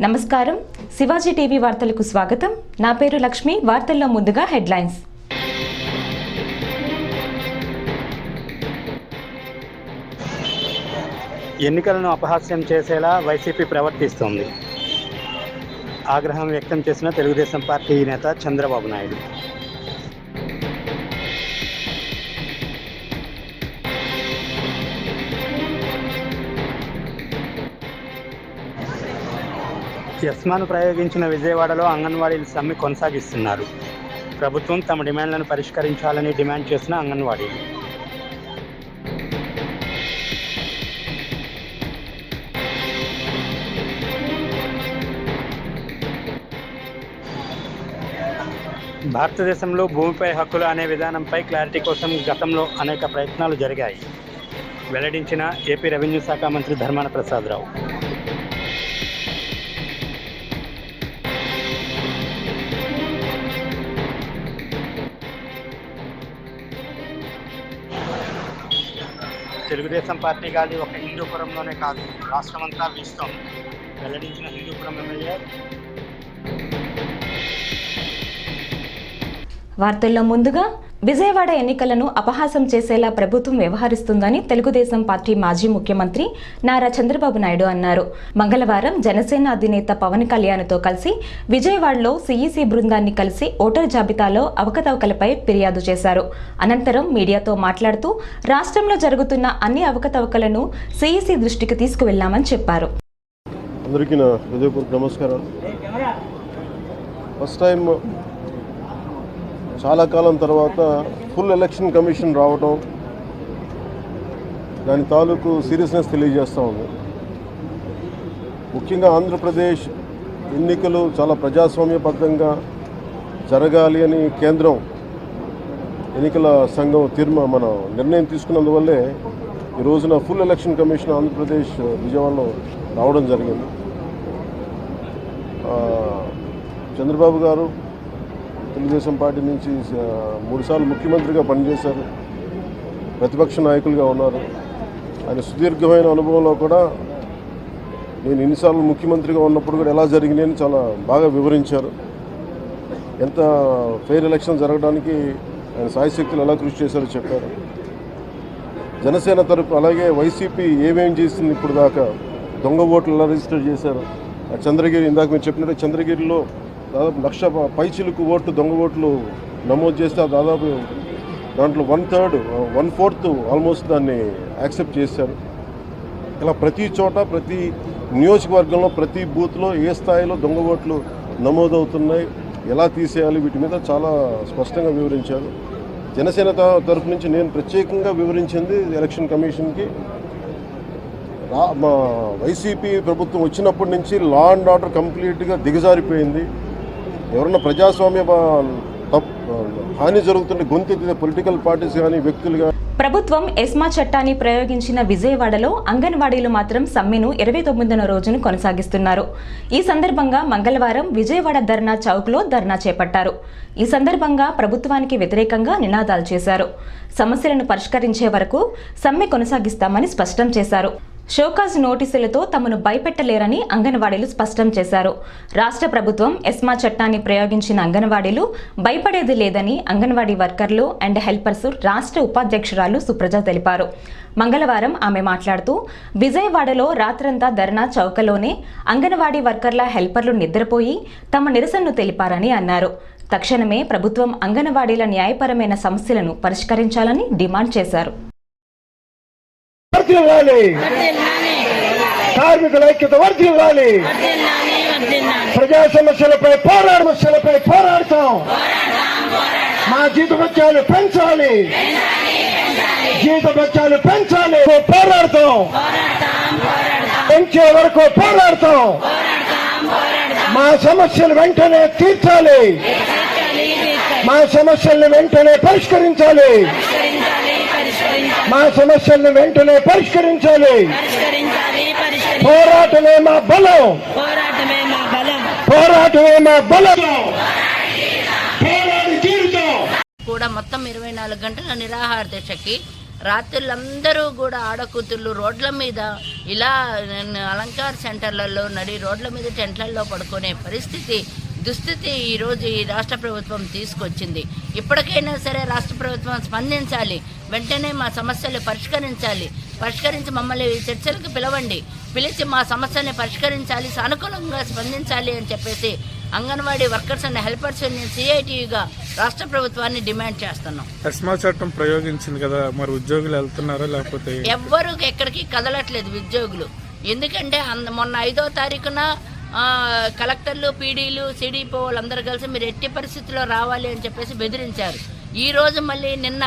నమస్కారం. శివాజీ టీవీ వార్తలకు స్వాగతం. నా పేరు లక్ష్మి. వార్తల్లో ముందుగా హెడ్లైన్స్. ఎన్నికలను అపహాస్యం చేసేలా వైసీపీ ప్రవర్తిస్తోంది. ఆగ్రహం వ్యక్తం చేసిన తెలుగుదేశం పార్టీ నేత చంద్రబాబు నాయుడు. ఎస్మాను ప్రయోగించిన విజయవాడలో అంగన్వాడీలు సమ్మె కొనసాగిస్తున్నారు. ప్రభుత్వం తమ డిమాండ్లను పరిష్కరించాలని డిమాండ్ చేసిన అంగన్వాడీలు. భారతదేశంలో భూమిపై హక్కులు అనే విధానంపై క్లారిటీ కోసం గతంలో అనేక ప్రయత్నాలు జరిగాయి. వెల్లడించిన ఏపీ రెవెన్యూ శాఖ మంత్రి ధర్మాన ప్రసాదరావు. తెలుగుదేశం పార్టీ గాలి ఒక హిందూపురంలోనే కాదు. రాష్ట్రమంతా వీస్తోంది వెల్లడించిన హిందూపురం ఎమ్మెల్యే. వార్తల్లో ముందుగా విజయవాడ ఎన్నికలను అపహాసం చేసేలా ప్రభుత్వం వ్యవహరిస్తుందని తెలుగుదేశం పార్టీ మాజీ ముఖ్యమంత్రి నారా చంద్రబాబు నాయుడు అన్నారు. మంగళవారం జనసేన అధినేత పవన్ కళ్యాణ్తో కలిసి విజయవాడలో సీఈసీ బృందాన్ని కలిసి ఓటర్ జాబితాలో అవకతవకలపై ఫిర్యాదు చేశారు. అనంతరం మీడియాతో మాట్లాడుతూ రాష్ట్రంలో జరుగుతున్న అన్ని అవకతవకలను సీఈసీ దృష్టికి తీసుకువెళ్ళామని చెప్పారు. అందరికీ నా హృదయపూర్వక నమస్కారాలు. ఫస్ట్ టైం చాలా కాలం తర్వాత ఫుల్ ఎలక్షన్ కమిషన్ రావడం దాని తాలూకు సీరియస్నెస్ తెలియజేస్తూ ఉంది. ముఖ్యంగా ఆంధ్రప్రదేశ్ ఎన్నికలు చాలా ప్రజాస్వామ్యబద్ధంగా జరగాలి అని కేంద్రం ఎన్నికల సంఘం తీర్మా మన నిర్ణయం తీసుకున్నందువల్లే ఈ రోజున ఫుల్ ఎలక్షన్ కమిషన్ ఆంధ్రప్రదేశ్ విజయవాడలో రావడం జరిగింది. చంద్రబాబు గారు తెలుగుదేశం పార్టీ నుంచి మూడుసార్లు ముఖ్యమంత్రిగా పనిచేశారు. ప్రతిపక్ష నాయకులుగా ఉన్నారు. ఆయన సుదీర్ఘమైన అనుభవంలో కూడా నేను ఎన్నిసార్లు ముఖ్యమంత్రిగా ఉన్నప్పుడు కూడా ఎలా జరిగినాయని చాలా బాగా వివరించారు. ఎంత ఫెయిర్ ఎలక్షన్ జరగడానికి ఆయన సాయశక్తులు ఎలా కృషి చేశారో చెప్పారు. జనసేన తరపు అలాగే వైసీపీ ఏమేం చేసింది ఇప్పుడు దాకా దొంగ ఓట్లు ఎలా రిజిస్టర్ చేశారు. ఆ చంద్రగిరి ఇందాక మీరు చెప్పినట్టు చంద్రగిరిలో దాదాపు లక్ష పైచిలకు ఓట్లు దొంగ ఓట్లు నమోదు చేస్తే దాదాపు దాంట్లో one third one fourth almost దాన్ని యాక్సెప్ట్ చేశారు. ఇలా ప్రతి చోట ప్రతి నియోజకవర్గంలో ప్రతి బూత్లో ఏ స్థాయిలో దొంగ ఓట్లు నమోదవుతున్నాయి ఎలా తీసేయాలి వీటి మీద చాలా స్పష్టంగా వివరించారు. జనసేన తరఫు నుంచి నేను ప్రత్యేకంగా వివరించింది ఎలక్షన్ కమిషన్కి. రా మా వైసీపీ ప్రభుత్వం వచ్చినప్పటి నుంచి లా అండ్ ఆర్డర్ కంప్లీట్గా దిగజారిపోయింది. ఎవరన్నా ప్రజాస్వామ్య హాని జరుగుతుంటే గొంతెత్తిన పొలిటికల్ పార్టీస్ కానీ వ్యక్తులుగా ప్రభుత్వం ఎస్మా చట్టాన్ని ప్రయోగించిన విజయవాడలో అంగన్వాడీలు మాత్రం సమ్మెను ఇరవై తొమ్మిదవ రోజును కొనసాగిస్తున్నారు. ఈ సందర్భంగా మంగళవారం విజయవాడ ధర్నా చౌక్లో ధర్నా చేపట్టారు. ఈ సందర్భంగా ప్రభుత్వానికి వ్యతిరేకంగా నినాదాలు చేశారు. సమస్యలను పరిష్కరించే వరకు సమ్మె కొనసాగిస్తామని స్పష్టం చేశారు. షోకాజ్ నోటీసులతో తమను భయపెట్టలేరని అంగన్వాడీలు స్పష్టం చేశారు. రాష్ట్ర ప్రభుత్వం ఎస్మా చట్టాన్ని ప్రయోగించిన అంగన్వాడీలు భయపడేది లేదని అంగన్వాడీ వర్కర్లు అండ్ హెల్పర్స్ రాష్ట్ర ఉపాధ్యక్షురాలు సుప్రజ తెలిపారు. మంగళవారం ఆమె మాట్లాడుతూ విజయవాడలో రాత్రంతా ధర్నా చౌకలోనే అంగన్వాడీ వర్కర్ల హెల్పర్లు నిద్రపోయి తమ నిరసనను తెలిపారని అన్నారు. తక్షణమే ప్రభుత్వం అంగన్వాడీల న్యాయపరమైన సమస్యలను పరిష్కరించాలని డిమాండ్ చేశారు. వర్ధిల్లాలి కార్మికుల ఐక్యత వర్ధిల్లాలి ప్రజా సమస్యలపై పోరాడ సమస్యలపై పోరాడతాం. మా జీతభత్యాలు పెంచాలి. జీతభత్యాలు పెంచాలి. పోరాడతాం. పెంచే వరకు పోరాడతాం. మా సమస్యలు వెంటనే తీర్చాలి. మా సమస్యల్ని వెంటనే పరిష్కరించాలి. మా సమస్యల్ని వెంటనే పరిష్కరించాలి. పరిష్కరించాలి పరిష్కరి పోరాటమే మా బలం. పోరాటమే మా బలం. పోరాటమే మా బలం. పోరాడి తీరుతాం కూడా మొత్తం ఇరవై నాలుగు గంటల నిరాహార దీక్షకి రాత్రులందరూ కూడా ఆడకూతుళ్ళు రోడ్ల మీద ఇలా అలంకార్ సెంటర్లలో నడి రోడ్ల మీద టెంట్లలో పడుకునే పరిస్థితి దుస్థితి ఈరోజు ఈ రాష్ట్ర ప్రభుత్వం తీసుకొచ్చింది. ఇప్పటికైనా సరే రాష్ట్ర ప్రభుత్వం స్పందించాలి. వెంటనే మా సమస్యలు పరిష్కరించాలి. పరిష్కరించి మమ్మల్ని చర్చలకు పిలవండి. పిలిచి మా సమస్యల్ని పరిష్కరించాలి సానుకూలంగా స్పందించాలి అని చెప్పేసి Anganwadi workers and helpers union సిఐటియుగా రాష్ట్ర ప్రభుత్వాన్ని డిమాండ్ చేస్తున్నాం. ఎస్మా చట్టం ప్రయోగించింది కదా మరి ఉద్యోగులు వెళ్తున్నారా లేకపోతే ఎవ్వరు ఎక్కడికి కదలట్లేదు ఉద్యోగులు. ఎందుకంటే అంద మొన్న ఐదో తారీఖున కలెక్టర్లు పీడీలు సిడిపో వాళ్ళందరూ కలిసి మీరు ఎట్టి పరిస్థితుల్లో రావాలి అని చెప్పేసి బెదిరించారు. ఈ రోజు మళ్ళీ నిన్న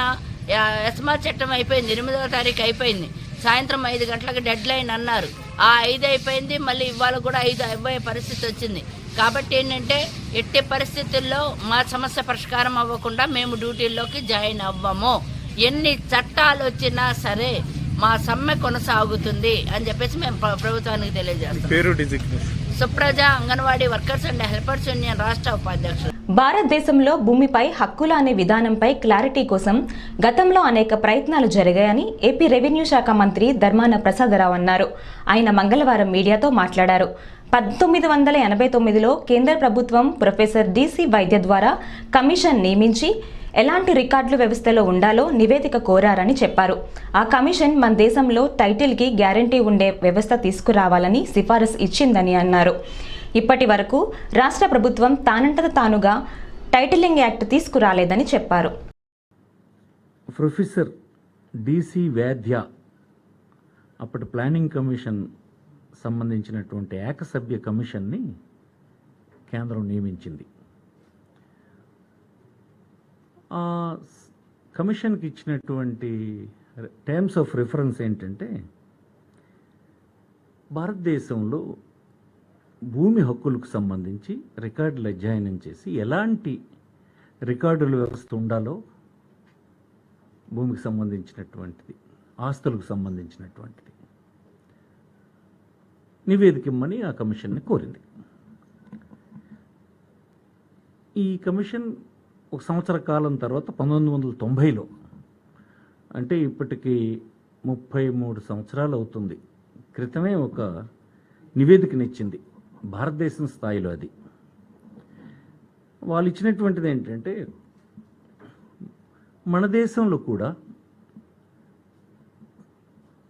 ఎస్మా చట్టం అయిపోయింది ఎనిమిదవ తారీఖు అయిపోయింది. సాయంత్రం ఐదు గంటలకు డెడ్ లైన్ అన్నారు. ఆ ఐదు అయిపోయింది మళ్ళీ ఇవాళ కూడా ఐదు అయిపోయే పరిస్థితి వచ్చింది. కాబట్టి ఏంటంటే ఎట్టి పరిస్థితుల్లో మా సమస్య పరిష్కారం అవ్వకుండా మేము డ్యూటీల్లోకి జాయిన్ అవ్వము. ఎన్ని చట్టాలు వచ్చినా సరే మా సమ్మె కొనసాగుతుంది అని చెప్పేసి మేము ప్ర- ప్రభుత్వానికి తెలియజేస్తాం. Supraja Anganwadi workers and helpers union రాష్ట్ర ఉపాధ్యక్షులు. భారతదేశంలో భూమిపై హక్కుల అనే విధానంపై క్లారిటీ కోసం గతంలో అనేక ప్రయత్నాలు జరిగాయని ఏపీ రెవెన్యూ శాఖ మంత్రి ధర్మాన ప్రసాదరావు అన్నారు. ఆయన మంగళవారం మీడియాతో మాట్లాడారు. పంతొమ్మిది వందల ఎనభై తొమ్మిదిలో కేంద్ర ప్రభుత్వం ప్రొఫెసర్ డిసి వైద్య ద్వారా కమిషన్ నియమించి ఎలాంటి రికార్డులు వ్యవస్థలో ఉండాలో నివేదిక కోరారని చెప్పారు. ఆ కమిషన్ మన దేశంలో టైటిల్కి గ్యారంటీ ఉండే వ్యవస్థ తీసుకురావాలని సిఫారసు ఇచ్చిందని అన్నారు. ఇప్పటి వరకు రాష్ట్ర ప్రభుత్వం తానంతట తానుగా టైటిలింగ్ యాక్ట్ తీసుకురాలేదని చెప్పారు. ప్రొఫెసర్ డిసి వేద్య అప్పటి ప్లానింగ్ కమిషన్ సంబంధించినటువంటి ఏకసభ్య కమిషన్ని కేంద్రం నియమించింది. కమిషన్కి ఇచ్చినటువంటి టర్మ్స్ ఆఫ్ రిఫరెన్స్ ఏంటంటే భారతదేశంలో భూమి హక్కులకు సంబంధించి రికార్డులు అధ్యయనం చేసి ఎలాంటి రికార్డుల వ్యవస్థ ఉండాలో భూమికి సంబంధించినటువంటిది ఆస్తులకు సంబంధించినటువంటిది నివేదిక ఇమ్మని ఆ కమిషన్ని కోరింది. ఈ కమిషన్ ఒక సంవత్సర కాలం తర్వాత పంతొమ్మిది వందల తొంభైలో అంటే ఇప్పటికి ముప్పై మూడు సంవత్సరాలు అవుతుంది. క్రితమే ఒక నివేదికనిచ్చింది భారతదేశం స్థాయిలో అది. వాళ్ళు ఇచ్చినటువంటిది ఏంటంటే మన దేశంలో కూడా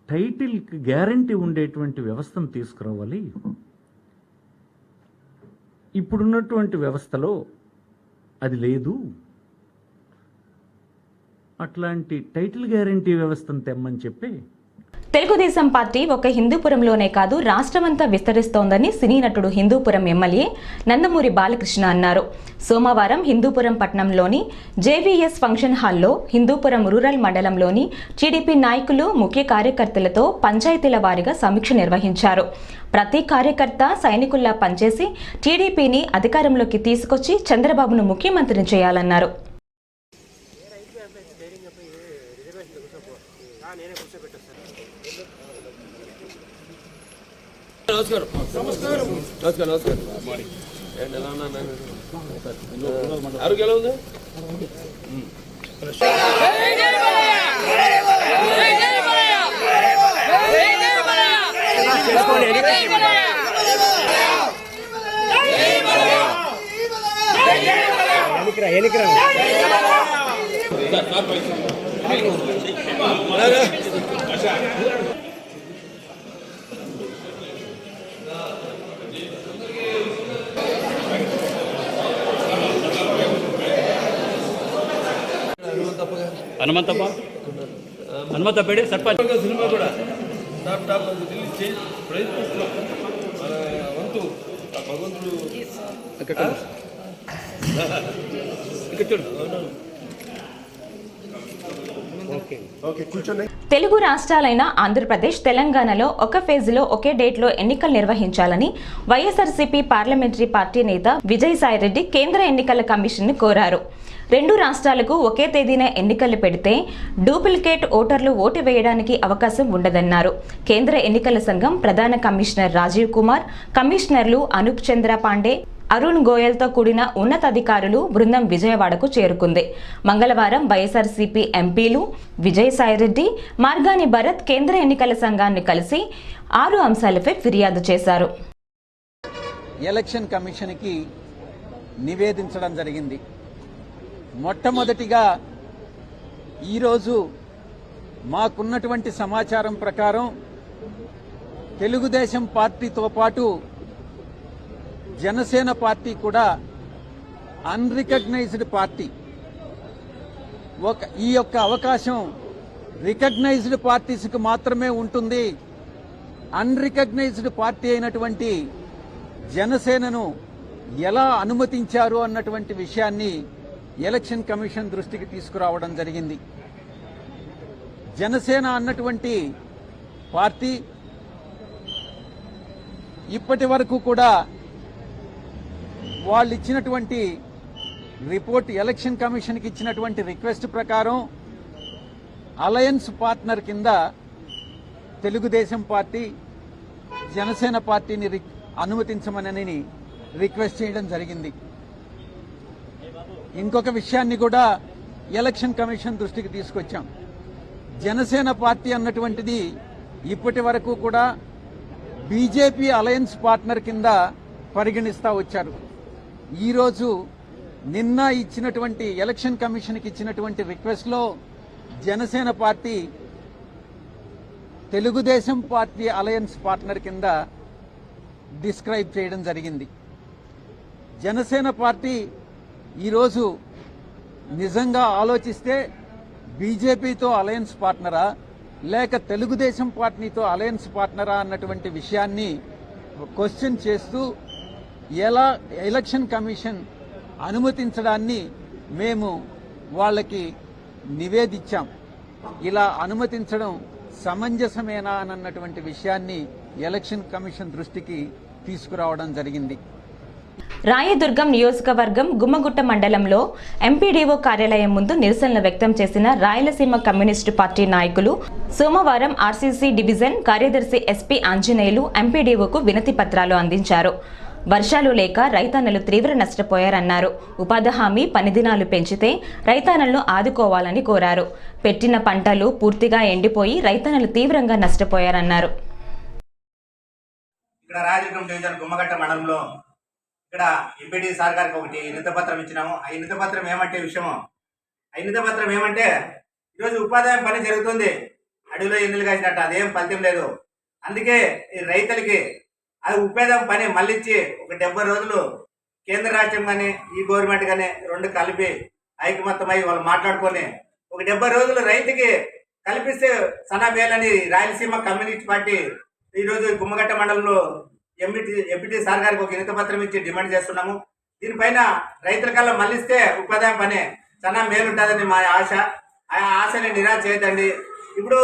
టైటిల్కి గ్యారంటీ ఉండేటువంటి వ్యవస్థను తీసుకురావాలి. ఇప్పుడున్నటువంటి వ్యవస్థలో అది లేదు. అట్లాంటి టైటిల్ గ్యారంటీ వ్యవస్థను తెమ్మని చెప్పి తెలుగుదేశం పార్టీ ఒక హిందూపురంలోనే కాదు రాష్ట్రమంతా విస్తరిస్తోందని సినీ నటుడు హిందూపురం ఎమ్మెల్యే నందమూరి బాలకృష్ణ అన్నారు. సోమవారం హిందూపురం పట్టణంలోని జేవీఎస్ ఫంక్షన్ హాల్లో హిందూపురం రూరల్ మండలంలోని టీడీపీ నాయకులు ముఖ్య కార్యకర్తలతో పంచాయతీల వారీగా సమీక్ష నిర్వహించారు. ప్రతి కార్యకర్త సైనికుల్లా పనిచేసి టీడీపీని అధికారంలోకి తీసుకొచ్చి చంద్రబాబును ముఖ్యమంత్రిని చేయాలన్నారు. నమస్కారం నమస్కారం నమస్కారం ఏంటి ఎలా ఉన్నా ఆరోగ్యం ఎలా హనుమంతప్ప హనుమంతప్పడే సర్పంచ్. సినిమా కూడా టాప్ టాప్ ప్రయత్నిస్తున్నాం. తెలుగు రాష్ట్రాలైన ఆంధ్రప్రదేశ్ తెలంగాణలో ఒక ఫేజ్లో ఒకే డేట్లో ఎన్నికలు నిర్వహించాలని వైఎస్ఆర్సీపీ పార్లమెంటరీ పార్టీ నేత విజయసాయిరెడ్డి కేంద్ర ఎన్నికల కమిషన్ను కోరారు. రెండు రాష్ట్రాలకు ఒకే తేదీన ఎన్నికలు పెడితే డూప్లికేట్ ఓటర్లు ఓటు వేయడానికి అవకాశం ఉండదన్నారు. కేంద్ర ఎన్నికల సంఘం ప్రధాన కమిషనర్ రాజీవ్ కుమార్ కమిషనర్లు అనూప్ చంద్ర పాండే అరుణ్ గోయల్తో కూడిన ఉన్నతాధికారులు బృందం విజయవాడకు చేరుకుంది. మంగళవారం వైఎస్ఆర్సీపీ ఎంపీలు విజయసాయిరెడ్డి మార్గాని భరత్ కేంద్ర ఎన్నికల సంఘాన్ని కలిసి ఆరు అంశాలపై ఫిర్యాదు చేశారు. ఎలక్షన్ కమిషన్కి నివేదించడం జరిగింది. మొట్టమొదటిగా ఈరోజు మాకున్నటువంటి సమాచారం ప్రకారం తెలుగుదేశం పార్టీతో పాటు జనసేన పార్టీ కూడా అన్రికగ్నైజ్డ్ పార్టీ. ఒక ఈ యొక్క అవకాశం రికగ్నైజ్డ్ పార్టీస్కి మాత్రమే ఉంటుంది. అన్రికగ్నైజ్డ్ పార్టీ అయినటువంటి జనసేనను ఎలా అనుమతించారు అన్నటువంటి విషయాన్ని ఎలక్షన్ కమిషన్ దృష్టికి తీసుకురావడం జరిగింది. జనసేన అన్నటువంటి పార్టీ ఇప్పటి వరకు కూడా వాళ్ళు ఇచ్చినటువంటి రిపోర్ట్ ఎలక్షన్ కమిషన్కి ఇచ్చినటువంటి రిక్వెస్ట్ ప్రకారం అలయన్స్ పార్ట్నర్ కింద తెలుగుదేశం పార్టీ జనసేన పార్టీని రిక్- అనుమతించమనని రిక్వెస్ట్ చేయడం జరిగింది. ఇంకొక విషయాన్ని కూడా ఎలక్షన్ కమిషన్ దృష్టికి తీసుకొచ్చాం. జనసేన పార్టీ అన్నటువంటిది ఇప్పటి వరకు కూడా బీజేపీ అలయన్స్ పార్ట్నర్ కింద పరిగణిస్తా వచ్చారు. ఈరోజు నిన్న ఇచ్చినటువంటి ఎలక్షన్ కమిషన్కి ఇచ్చినటువంటి రిక్వెస్ట్లో Janasena party Telugu Desam party alliance partner కింద డిస్క్రైబ్ చేయడం జరిగింది. జనసేన పార్టీ ఈరోజు నిజంగా ఆలోచిస్తే బీజేపీతో అలయన్స్ పార్ట్నరా లేక తెలుగుదేశం పార్టీతో అలయన్స్ పార్ట్నరా అన్నటువంటి విషయాన్ని క్వశ్చన్ చేస్తూ ఎలా ఎలక్షన్ కమిషన్ అనుమతించడాన్ని మేము వాళ్ళకి నివేదించాం. ఇలా అనుమతించడం సమంజసమేనా అన్నటువంటి విషయాన్ని ఎలక్షన్ కమిషన్ దృష్టికి తీసుకురావడం జరిగింది. రాయదుర్గం నియోజకవర్గం గుమ్మగుట్ట మండలంలో ఎంపీడీఓ కార్యాలయం ముందు నిరసనలు వ్యక్తం చేసిన రాయలసీమ కమ్యూనిస్టు పార్టీ నాయకులు సోమవారం ఆర్సీసీ డివిజన్ కార్యదర్శి ఎస్పీ ఆంజనేయులు ఎంపీడీఓకు వినతి పత్రాలు అందించారు. వర్షాలు లేక రైతన్నలు తీవ్ర నష్టపోయారన్నారు. ఉపాధి హామీ పని దినాలు పెంచితే రైతన్నలను ఆదుకోవాలని కోరారు. పెట్టిన పంటలు పూర్తిగా ఎండిపోయి రైతన్నలు తీవ్రంగా నష్టపోయారన్నారు. ఇక్కడ రాయదుర్గం డివిజన్ గుమ్మగట్ట మండలంలో ఇక్కడ ఎంపీడీ సార్ గారికి ఒకటి నిందపత్రం ఇచ్చినాము. ఆ పత్రం ఏమంటే విషయము? ఆ నిందపత్రం ఏమంటే ఈరోజు ఉపాధ్యాయం పని జరుగుతుంది. అడవిలో ఎన్నులు కాసినట్టు అదేం ఫలితం లేదు. అందుకే ఈ రైతులకి అది ఉపాధ్యాయం పని మళ్ళిచ్చి ఒక డెబ్బై రోజులు కేంద్ర రాష్ట్రం కానీ ఈ గవర్నమెంట్ కానీ రెండు కలిపి ఐకమత్యమై వాళ్ళు మాట్లాడుకొని ఒక డెబ్బై రోజులు రైతుకి కల్పిస్తే సనా మేలని రాయలసీమ కమ్యూనిస్ట్ పార్టీ ఈరోజు గుమ్మగట్ట మండలంలో ఎంపీటీ ఎంపీటీ సార్ గారికి ఒక వినతి పత్రం ఇచ్చి డిమాండ్ చేస్తున్నాము. దీనిపైన రైతుల కల్లా మళ్ళిస్తే ఉపాధ్యాయం పని. చాలా మేలుంటుందని మా ఆశ. ఆ ఆశని నిరాశ చేయదండి ఇప్పుడు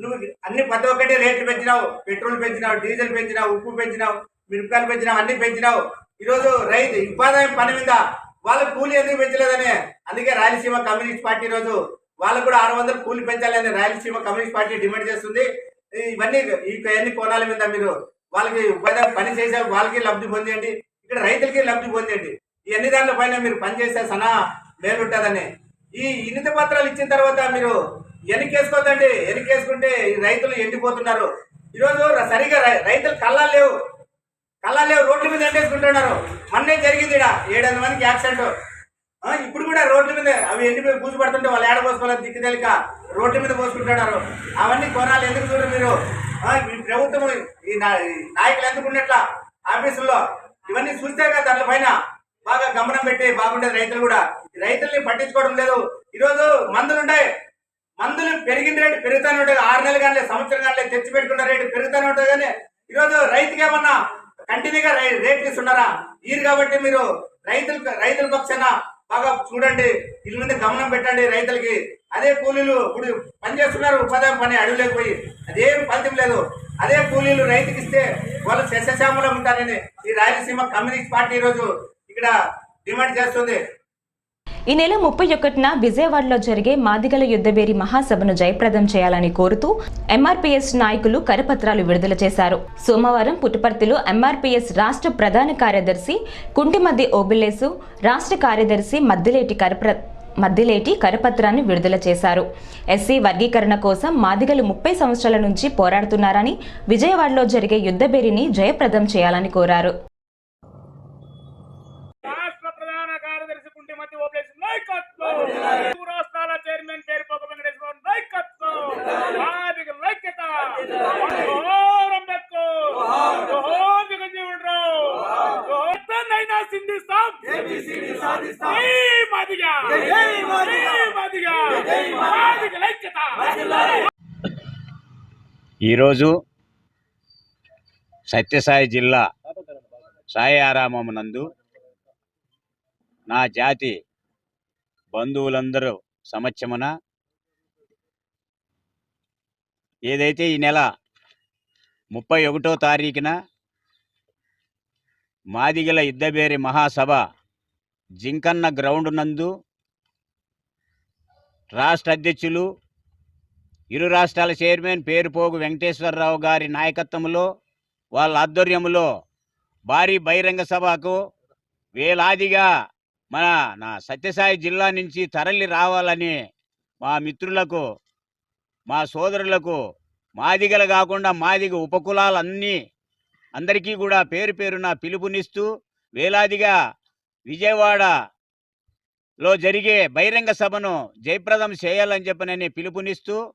నువ్వు అన్ని ప్రతి ఒక్కటి రేట్లు పెంచినావు. పెట్రోల్ పెంచినావు డీజిల్ పెంచినావు ఉప్పు పెంచినావు మిరపకాయలు పెంచినావు అన్ని పెంచినావు. ఈరోజు రైతు ఉపాధ్యాయం పని మీద వాళ్ళ కూలి ఎందుకు పెంచలేదని? అందుకే రాయలసీమ కమ్యూనిస్ట్ పార్టీ రోజు వాళ్ళకు కూడా ఆరు వందలు కూలి పెంచాలని రాయలసీమ కమ్యూనిస్ట్ పార్టీ డిమాండ్ చేస్తుంది. ఇవన్నీ ఈ అన్ని కోణాల మీద మీరు వాళ్ళకి ఉపాధి పని చేసే వాళ్ళకి లబ్ధి పొందండి ఇక్కడ రైతులకి లబ్ధి పొందండి ఈ అన్ని పైన మీరు పని చేస్తే సనా మేలుంటుందని. ఈ ఇనిత పత్రాలు ఇచ్చిన తర్వాత మీరు ఎన్నికేసుకోదండి ఎన్నికేసుకుంటే ఈ రైతులు ఎండిపోతున్నారు. ఈరోజు సరిగా రై- రైతులు కళ్ళాలు లేవు. కళ్ళాలు లేవు. రోడ్ల మీద ఎండేసుకుంటున్నారు. మొన్నే జరిగింది ఇక్కడ ఏడెనిమిది మందికి యాక్సిడెంట్. ఇప్పుడు కూడా రోడ్ల మీద అవి ఎండిపోయి పూజ పడుతుంటే వాళ్ళు ఏడ పోసుకోవాలి దిక్కు తెలియక రోడ్ల మీద పోసుకుంటున్నారు. అవన్నీ కొనాలి. ఎందుకు చూడరు మీరు? ఈ ప్రభుత్వం ఈ నాయకులు ఎందుకు ఉండేట్లా? ఆఫీసుల్లో ఇవన్నీ చూస్తే కదా దాని పైన బాగా గమనం పెట్టి బాగుండేది రైతులు కూడా. రైతుల్ని పట్టించుకోవడం లేదు. ఈరోజు మందులు ఉంటాయి మందులు పెరిగిన రేటు పెరుగుతూనే ఉంటుంది ఆరు నెలలు కానీ సంవత్సరం కానీ తెచ్చి పెట్టుకున్న రేటు పెరుగుతూనే ఉంటుంది కానీ ఈరోజు రైతుకి ఏమన్నా కంటిన్యూగా రై- రేట్లు ఇస్తున్నారా? ఈరు కాబట్టి మీరు రైతులు రైతుల పక్షాన బాగా చూడండి వీళ్ళ మీద గమనం పెట్టండి రైతులకి. అదే కూలీలు ఇప్పుడు పని చేస్తున్నారు ఉపాధి పని అడవిలోకి పోయి. అదేం ఫలితం లేదు. అదే కూలీలు రైతుకి ఇస్తే వాళ్ళు శస్యశ్యామలం ఉంటారని ఈ రాయలసీమ కమ్యూనిస్ట్ పార్టీ ఈరోజు ఇక్కడ డిమాండ్ చేస్తుంది. ఈ నెల ముప్పై ఒకటిన విజయవాడలో జరిగే మాదిగల యుద్ధబేరి మహాసభను జయప్రదం చేయాలని కోరుతూ ఎంఆర్పీఎస్ నాయకులు కరపత్రాలు విడుదల చేశారు. సోమవారం పుట్టపర్తిలో ఎంఆర్పీఎస్ రాష్ట్ర ప్రధాన కార్యదర్శి కుంటిమద్ది ఓబిలేసు రాష్ట్ర కార్యదర్శి మద్దిలేటి కరప్ర మద్దిలేటి కరపత్రాన్ని విడుదల చేశారు. ఎస్సీ వర్గీకరణ కోసం మాదిగలు ముప్పై సంవత్సరాల నుంచి పోరాడుతున్నారని విజయవాడలో జరిగే యుద్ధబేరిని జయప్రదం చేయాలని కోరారు రాష్ట్ర ప్రధాన కార్యదర్శి కుంటి మధ్య ఓపేసి నాయకత్వం తెలుగు రాష్ట్రాల చైర్మన్ పేరుపోక వెంకటేశ్వర నాయకత్వం. మాదిగ సింధిస్తాం. జై ఈరోజు సత్యసాయి జిల్లా సాయి ఆరామం నందు నా జాతి బంధువులందరూ సమక్షమున ఏదైతే ఈ నెల ముప్పై ఒకటో తారీఖున మాదిగల యుద్ధబేరి మహాసభ జింకన్న గ్రౌండ్ నందు రాష్ట్ర అధ్యక్షులు ఇరు రాష్ట్రాల చైర్మన్ పేరుపోగు వెంకటేశ్వరరావు గారి నాయకత్వంలో వాళ్ళ ఆధ్వర్యంలో భారీ బహిరంగ సభకు వేలాదిగా మన నా సత్యసాయి జిల్లా నుంచి తరలి రావాలని మా మిత్రులకు మా సోదరులకు మాదిగలు కాకుండా మాదిగ ఉపకులాలన్నీ అందరికీ కూడా పేరు పేరున పిలుపునిస్తూ వేలాదిగా విజయవాడలో జరిగే బహిరంగ సభను జయప్రదం చేయాలని చెప్పనని పిలుపునిస్తూ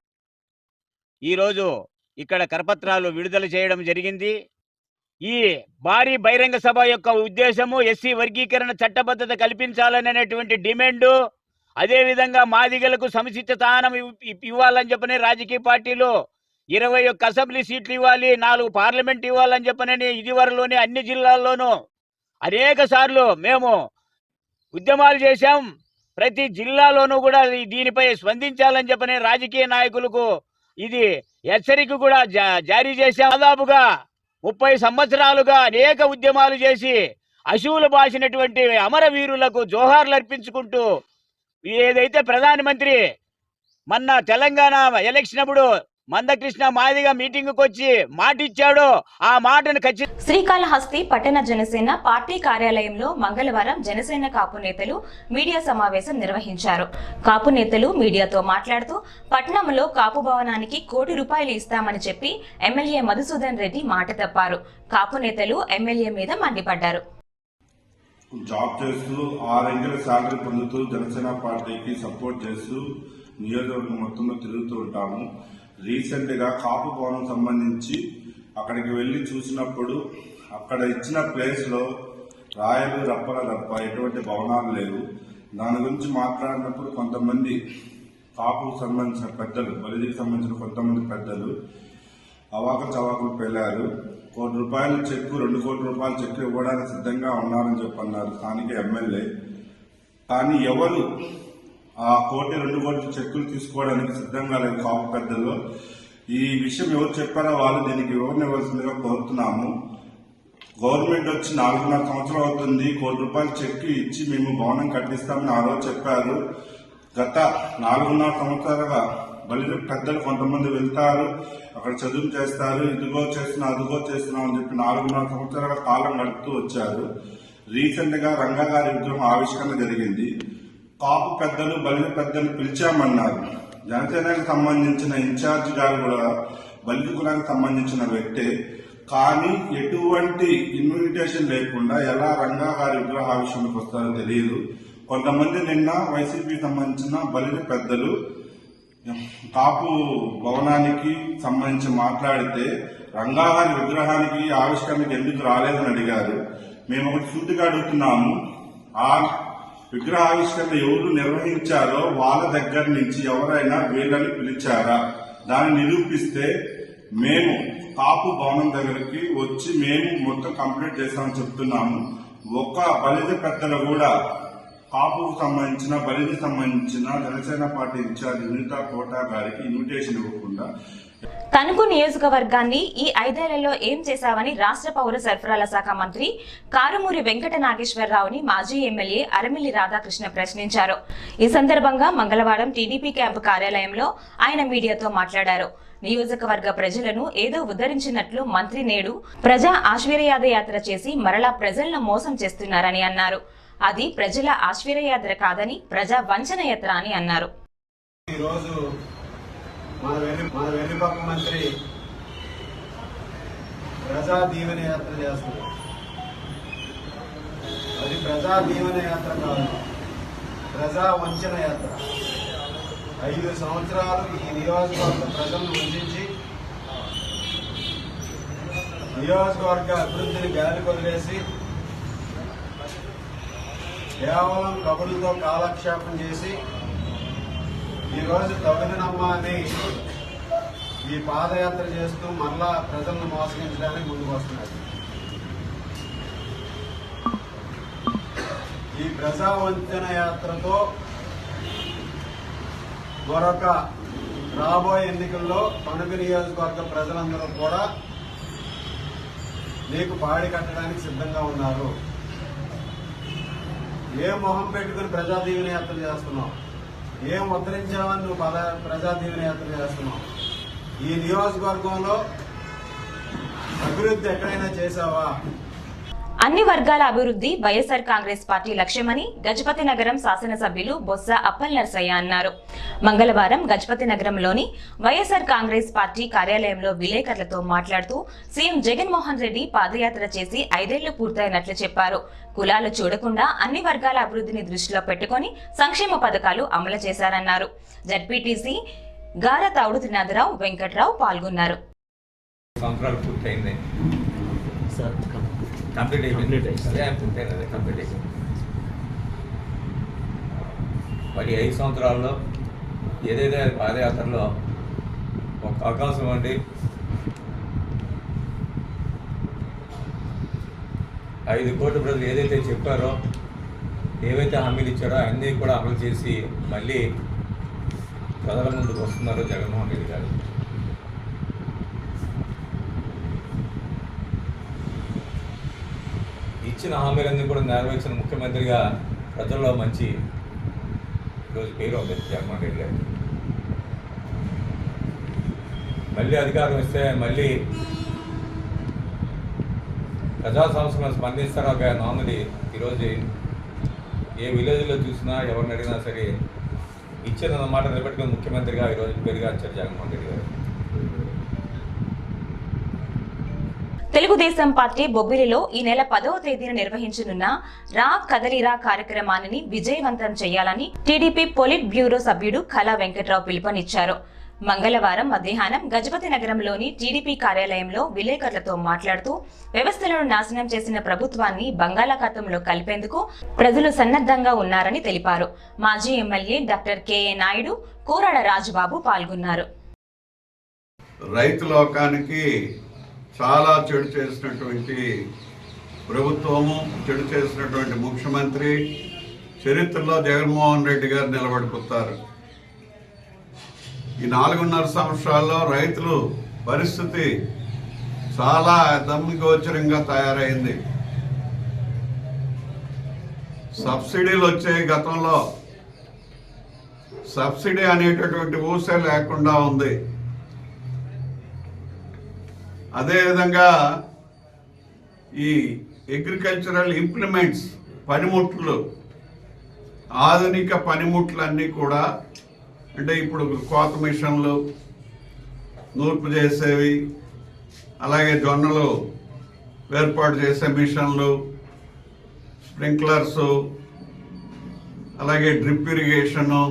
ఈరోజు ఇక్కడ కరపత్రాలు విడుదల చేయడం జరిగింది. ఈ భారీ బహిరంగ సభ యొక్క ఉద్దేశము ఎస్సీ వర్గీకరణ చట్టబద్ధత కల్పించాలనేటువంటి డిమాండు అదేవిధంగా మాదిగలకు సముచిత స్థానం ఇవ్వాలని చెప్పని రాజకీయ పార్టీలు ఇరవై ఒక్క అసెంబ్లీ సీట్లు ఇవ్వాలి నాలుగు పార్లమెంట్ ఇవ్వాలని చెప్పనని ఇదివరలోనే అన్ని జిల్లాల్లోనూ అనేక సార్లు మేము ఉద్యమాలు చేశాం. ప్రతి జిల్లాలోనూ కూడా దీనిపై స్పందించాలని చెప్పని రాజకీయ నాయకులకు ఇది హెచ్చరిక కూడా జా- జారీ చేశాం. దాదాపుగా ముప్పై సంవత్సరాలుగా అనేక ఉద్యమాలు చేసి అశువులు బాసినటువంటి అమరవీరులకు జోహార్లు అర్పించుకుంటూ ఏదైతే ప్రధానమంత్రి మొన్న తెలంగాణ ఎలక్షన్ అప్పుడు మందకృష్ణ మాదిగా మీటింగ్కి వచ్చి మాట ఇచ్చాడో ఆ మాటను ఖచ్చితంగా శ్రీకాళహస్తి పట్టణ జనసేన పార్టీ కార్యాలయంలో మంగళవారం జనసేన కాపు నేతలు మీడియా సమావేశం నిర్వహించారు. కాపు నేతలు మీడియాతో మాట్లాడుతూ పట్టణంలో కాపు భవనానికి కోటి రూపాయలు ఇస్తామని చెప్పి ఎమ్మెల్యే మధుసూదన్ రెడ్డి మాట తప్పారు. కాపు నేతలు ఎమ్మెల్యే మీద మండిపడ్డారు. జాబ్ చేస్తూ ఆరంకెల శాలరీ పొందుతూ జనసేన పార్టీకి సపోర్ట్ చేస్తూ నియోజకవర్గం మొత్తంలో తిరుగుతూ ఉంటాము. రీసెంట్గా కాపు భవనం సంబంధించి అక్కడికి వెళ్ళి చూసినప్పుడు అక్కడ ఇచ్చిన ప్లేస్లో రాయలు రప్పల తప్ప ఎటువంటి భవనాలు లేవు. దాని గురించి మాట్లాడినప్పుడు కొంతమంది కాపుకు సంబంధించిన పెద్దలు బలిజీకి సంబంధించిన కొంతమంది పెద్దలు అవాక చవాకులు పెళ్ళారు కోటి రూపాయల చెక్కు రెండు కోట్ల రూపాయల చెక్కు ఇవ్వడానికి సిద్ధంగా ఉన్నారని చెప్పన్నారు స్థానిక ఎమ్మెల్యే. కానీ ఎవరు కోటి రెండు కోట్ల చెక్కులు తీసుకోవడానికి సిద్ధంగా లేదు కాపు పెద్దలు. ఈ విషయం ఎవరు చెప్పారో వాళ్ళు దీనికి వివరణ కోరుతున్నాము. గవర్నమెంట్ వచ్చి నాలుగున్నర సంవత్సరం అవుతుంది. కోటి రూపాయలు చెక్ ఇచ్చి మేము భవనం కట్టిస్తామని ఆ రోజు చెప్పారు. గత నాలుగున్నర సంవత్సరాలుగా బలి పెద్దలు కొంతమంది వెళ్తారు. అక్కడ చదువు చేస్తారు. ఇదిగో చేస్తున్నా అదిగో చేస్తున్నాం అని చెప్పి నాలుగున్నర సంవత్సరాల కాలం గడుపుతూ వచ్చారు. రీసెంట్గా రంగా గారి విగ్రహం ఆవిష్కరణ జరిగింది. కాపు పెద్దలు బలిజ పెద్దలు పిలిచామన్నారు. జనసేనకు సంబంధించిన ఇన్ఛార్జ్ గారు కూడా బలిజ కులానికి సంబంధించిన వ్యక్తే. కానీ ఎటువంటి ఇన్విటేషన్ లేకుండా ఎలా రంగా గారి విగ్రహావిష్యంలోకి వస్తారో తెలియదు. కొంతమంది నిన్న వైసీపీకి సంబంధించిన బలిజ పెద్దలు కాపు భవనానికి సంబంధించి మాట్లాడితే రంగాగారి విగ్రహానికి ఆవిష్కరణకి ఎందుకు రాలేదని అడిగారు. మేము ఒకటి సూటిగా అడుగుతున్నాము. ఆ విగ్రహావిష్కరణ ఎవరు నిర్వహించారో వాళ్ళ దగ్గర నుంచి ఎవరైనా వీళ్ళని పిలిచారా? దాన్ని నిరూపిస్తే మేము కాపు భవనం దగ్గరికి వచ్చి మేము మొత్తం కంప్లీట్ చేస్తామని చెప్తున్నాము. ఒక్క బలిజ పెద్దలు కూడా కాపుకు సంబంధించిన బలికి సంబంధించిన జనసేన పార్టీ ఇన్ఛార్జ్ వినీతా కోటా గారికి ఇన్విటేషన్ ఇవ్వకుండా తణుకు నియోజకవర్గాన్ని ఈ ఐదేళ్ళలో ఏం చేశావని రాష్ట్ర పౌర సరఫరాల శాఖ మంత్రి కారుమూరి వెంకట నాగేశ్వరరావుని మాజీ ఎమ్మెల్యే అరమిల్లి రాధాకృష్ణ ప్రశ్నించారు. ఈ సందర్భంగా మంగళవారం టీడీపీ క్యాంపు కార్యాలయంలో ఆయన మీడియాతో మాట్లాడారు. నియోజకవర్గ ప్రజలను ఏదో ఉద్ధరించినట్లు మంత్రి నేడు ప్రజా ఆశ్వర్యాద యాత్ర చేసి మరలా ప్రజలను మోసం చేస్తున్నారని అన్నారు. అది ప్రజల ఆశ్వర్యయాత్ర కాదని ప్రజా వంచన యాత్ర అని అన్నారు. ఈరోజు మన వెను మన వెనుపక్క మంత్రి ప్రజా దీవెన యాత్ర చేస్తుంది. అది ప్రజా దీవెన యాత్ర కాదు ప్రజా వంచన యాత్ర. ఐదు సంవత్సరాలు ఈ నియోజకవర్గ ప్రజలను వంచి నియోజకవర్గ అభివృద్ధిని గాలి వదిలేసి కేవలం కబుర్లతో కాలక్షేపం చేసి ఈరోజు తగుదినమ్మ అని ఈ పాదయాత్ర చేస్తూ మరలా ప్రజలను మోసగించడానికి ముందుకు వస్తున్నారు. ఈ ప్రజా వంచన యాత్రతో మరొక రాబోయే ఎన్నికల్లో తణుకు నియోజకవర్గ ప్రజలందరూ కూడా నీకు పాడి కట్టడానికి సిద్ధంగా ఉన్నారు. ఏ మొహం పెట్టుకుని ప్రజాదీవన యాత్ర చేస్తున్నావు? ఏం ఉద్ధరించావని నువ్వు పద ప్రజాదీవన యాత్ర చేస్తున్నావు? ఈ నియోజకవర్గంలో అభివృద్ధి ఎక్కడైనా చేశావా? అన్ని వర్గాల అభివృద్ధి వైఎస్ఆర్ కాంగ్రెస్ పార్టీ లక్ష్యమని గజపతి నగరం శాసనసభ్యులు బొత్స అప్పల్ నర్సయ్య అన్నారు. మంగళవారం గజపతి నగరంలోని వైఎస్ఆర్ కాంగ్రెస్ పార్టీ కార్యాలయంలో విలేకరులతో మాట్లాడుతూ సీఎం జగన్మోహన్ రెడ్డి పాదయాత్ర చేసి ఐదేళ్ళు పూర్తయినట్లు చెప్పారు. కులాలు చూడకుండా అన్ని వర్గాల అభివృద్ధిని దృష్టిలో పెట్టుకొని సంక్షేమ పథకాలు అమలు చేశారన్నారు. జడ్పీటీసీ గార తావుడు త్రినాథరావు వెంకట్రావు పాల్గొన్నారు. కంప్లీట్ అయిపోయింది. అదే కంప్లీట్ అయిపోయింది. మరి ఐదు సంవత్సరాల్లో ఏదైతే పాదయాత్రలో ఒక అవకాశం అండి ఐదు కోట్ల ప్రజలు ఏదైతే చెప్పారో ఏవైతే హామీలు ఇచ్చారో అన్నీ కూడా అమలు చేసి మళ్ళీ ప్రజల ముందుకు వస్తున్నారు జగన్మోహన్ రెడ్డి గారు. ఇచ్చిన హామీలన్నీ కూడా నెరవేర్చిన ముఖ్యమంత్రిగా ప్రజల్లో మంచి ఈరోజు పేరు ఉంది జగన్మోహన్ రెడ్డి గారు మళ్ళీ అధికారం ఇస్తే మళ్ళీ ప్రజా సమస్యలను స్పందిస్తారు ఒక నామిని ఈరోజు ఏ విలేజ్లో చూసినా ఎవరిని అడిగినా సరే ఇచ్చిన మాట నిలబెట్టుకుని ముఖ్యమంత్రిగా ఈరోజు పేరుగా వచ్చారు జగన్మోహన్ రెడ్డి గారు. తెలుగుదేశం పార్టీ బొబ్బిలిలో ఈ నెల పదవ తేదీన నిర్వహించనున్న రా కదలిరా కార్యక్రమాన్ని విజయవంతం చేయాలని టీడీపీ పొలిట్ బ్యూరో సభ్యుడు కళా వెంకట్రావు పిలుపునిచ్చారు. మంగళవారం మధ్యాహ్నం గజపతి నగరంలోని టీడీపీ కార్యాలయంలో విలేకరులతో మాట్లాడుతూ వ్యవస్థలను నాశనం చేసిన ప్రభుత్వాన్ని బంగాళాఖాతంలో కలిపేందుకు ప్రజలు సన్నద్ధంగా ఉన్నారని తెలిపారు. మాజీ MLA doctor KA Naidu Korada Rajubabu పాల్గొన్నారు. రైతు లోకానికి చాలా చెడు చేసినటువంటి ప్రభుత్వము చెడు చేసినటువంటి ముఖ్యమంత్రి చరిత్రలో జగన్మోహన్ రెడ్డి గారు నిలబడిపోతారు. ఈ నాలుగున్నర సంవత్సరాల్లో రైతులు పరిస్థితి చాలా దమ్మిగోచరంగా తయారైంది. సబ్సిడీలు వచ్చే గతంలో. సబ్సిడీ అనేటటువంటి ఊసే లేకుండా ఉంది. అదేవిధంగా ఈ అగ్రికల్చరల్ ఇంప్లిమెంట్స్ పనిముట్లు ఆధునిక పనిముట్లన్నీ కూడా అంటే ఇప్పుడు కోత మిషన్లు నూర్పు చేసేవి అలాగే జొన్నలు ఏర్పాటు చేసే మిషన్లు స్ప్రింక్లర్స్ అలాగే డ్రిప్ ఇరిగేషను.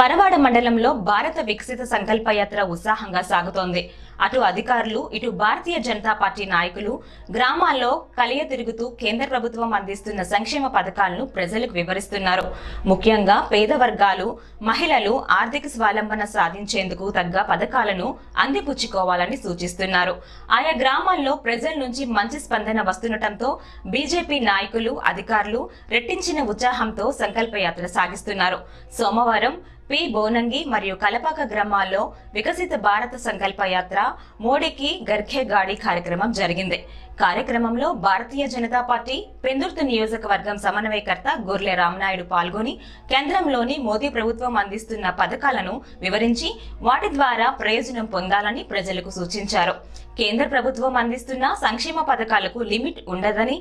పరవాడ మండలంలో భారత వికసిత సంకల్ప యాత్ర ఉత్సాహంగా సాగుతోంది. అటు అధికారులు ఇటు భారతీయ జనతా పార్టీ నాయకులు గ్రామాల్లో కలియ తిరుగుతూ కేంద్ర ప్రభుత్వం అందిస్తున్న సంక్షేమ పథకాలను ప్రజలకు వివరిస్తున్నారు. ముఖ్యంగా పేద వర్గాలు మహిళలు ఆర్థిక స్వావలంబన సాధించేందుకు తగ్గ పథకాలను అందిపుచ్చుకోవాలని సూచిస్తున్నారు. ఆయా గ్రామాల్లో ప్రజల నుంచి మంచి స్పందన వస్తుండటంతో బీజేపీ నాయకులు అధికారులు రెట్టించిన ఉత్సాహంతో సంకల్ప యాత్ర సాగిస్తున్నారు. సోమవారం పి. బోనంగి మరియు కలపాక గ్రామాల్లో వికసిత భారత సంకల్ప యాత్ర మోడీకి గర్ఖే గాడి కార్యక్రమం జరిగింది. కార్యక్రమంలో భారతీయ జనతా పార్టీ పెందుర్తి నియోజకవర్గం సమన్వయకర్త గొర్లె రామనాయుడు పాల్గొని కేంద్రంలోని మోదీ ప్రభుత్వం అందిస్తున్న పథకాలను వివరించి వాటి ద్వారా ప్రయోజనం పొందాలని ప్రజలకు సూచించారు. కేంద్ర ప్రభుత్వం అందిస్తున్న సంక్షేమ పథకాలకు లిమిట్ ఉండదని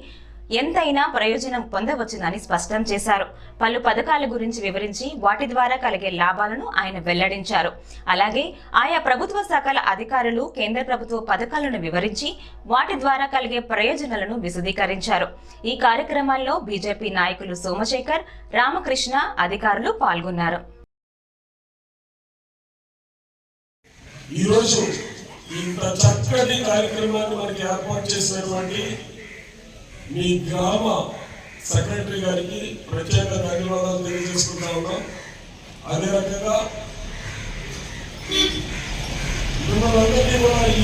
ఎంతైనా ప్రయోజనం పొందవచ్చునని స్పష్టం చేశారు. పలు పథకాల గురించి వివరించి వాటి ద్వారా కలిగే లాభాలను ఆయన వెల్లడించారు. అలాగే ఆయా ప్రభుత్వ శాఖల అధికారులు కేంద్ర ప్రభుత్వ పథకాలను వివరించి వాటి ద్వారా కలిగే ప్రయోజనాలను విశదీకరించారు. ఈ కార్యక్రమాల్లో బీజేపీ నాయకులు సోమశేఖర్ రామకృష్ణ అధికారులు పాల్గొన్నారు. ఈరోజు ఇంత చక్కటి కార్యక్రమాన్ని మనకి ఏర్పాటు చేసినటువంటి మీ గ్రామ సెక్రటరీ గారికి ప్రత్యేక ధన్యవాదాలు తెలియజేసుకుంటా ఉన్నాం. అదే రకంగా మిమ్మల్ని అందరినీ కూడా ఈ